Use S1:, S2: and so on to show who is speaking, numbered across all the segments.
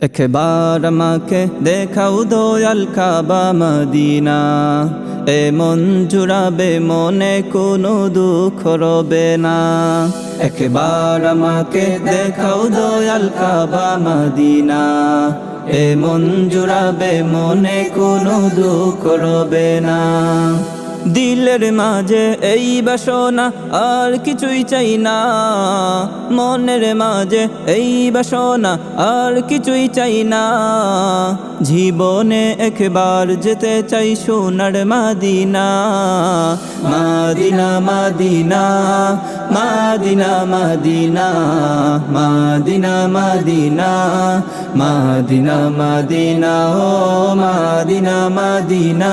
S1: একবার আমাকে দেখাও দয়াল কাবা মদিনা। এমন জুড়াবে, মনে কোনো দুঃখ রবে না। একবার আমাকে দেখাও দয়াল কাবা মদিনা। এমন জুড়াবে, মনে কোনো দুঃখ রবে না। দিলের মাঝে এই বাসনা আর কিছুই চাই না। মনের মাঝে এই বাসনা আর কিছুই চাই না। জীবনে একবার যেতে চাই সোনার মাদিনা। মাদিনা মাদিনা মাদিনা মাদিনা মাদিনা মাদিনা মাদিনা মাদিনা, ও মাদিনা মাদিনা।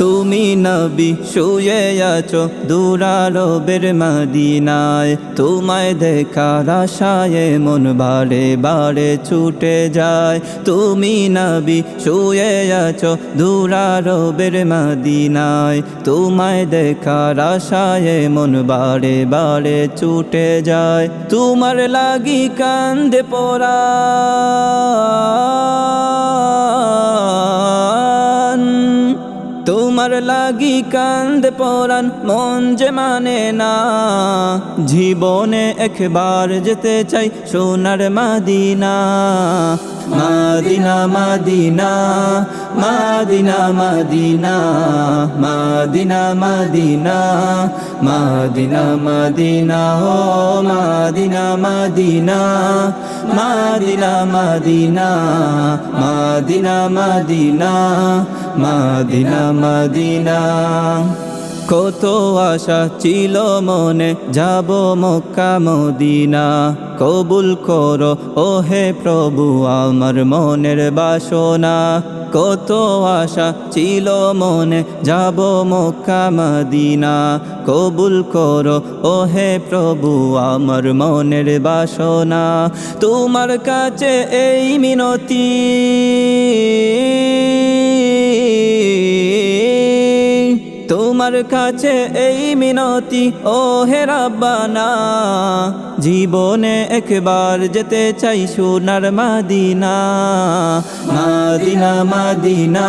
S1: তুমি নবী শুয়ে আছো দূরারবের মদিনায়। তোমায় দেখার আশায় মন বারে বারে ছুটে যায়। তুমি নবী শুয়ে আছো দূরারবের মদিনায়। তোমায় দেখার আশায় মন বারে বারে ছুটে যায়। তোমার লাগি কান্দে পড়া। তোমার লাগি কান্দ পরান মন যে মানে না। জীবনে একবার যেতে চাই সোনার মাদিনা। মাদিনা মাদিনা মাদিনা মাদিনা মাদিনা মাদিনা মাদিনা মাদিনা ও মাদিনা মাদিনা মাদিনা মাদিনা মাদিনা মাদিনা মাদিনা মাদিনা কত আশা ছিল মনে যাব মক্কা মদিনা কবুল করো ও হে প্রভু আমার মনের বাসনা কত আশা ছিল মনে, যাব মক্কা মদিনা। কবুল করো ও হে প্রভু, আমার মনের বাসনা। তোমার কাছে এই মিনতি। তোমার কাছে এই মিনতি ও হে রাব্বানা। জীবনে একবার যেতে চাই সোনার মাদিনা। মাদিনা মাদিনা